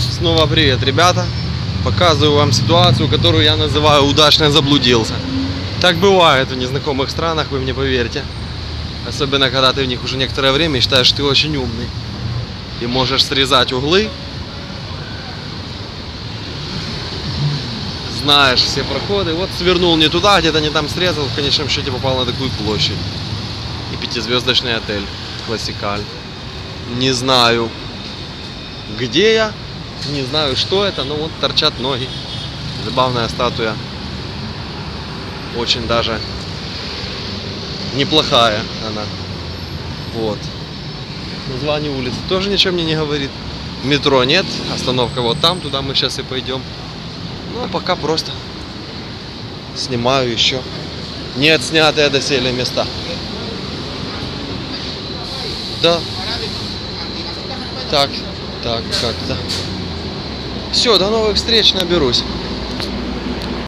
Снова привет, ребята. Показываю вам ситуацию, которую я называю удачно заблудился. Так бывает в незнакомых странах, вы мне поверьте. Особенно, когда ты в них уже некоторое время и считаешь, что ты очень умный. И можешь срезать углы. Знаешь все проходы. Вот свернул не туда, где-то не там срезал. В конечном счете попал на такую площадь. И пятизвездочный отель. Классикаль. Не знаю, где я, не знаю, что это, но вот торчат ноги. Забавная статуя. Очень даже неплохая она. Вот. Название улицы тоже ничего мне не говорит. Метро нет, остановка вот там, туда мы сейчас и пойдем. Ну а пока просто снимаю еще не отснятые доселе места. Да. Так, так, как-то. Все, до новых встреч, наберусь.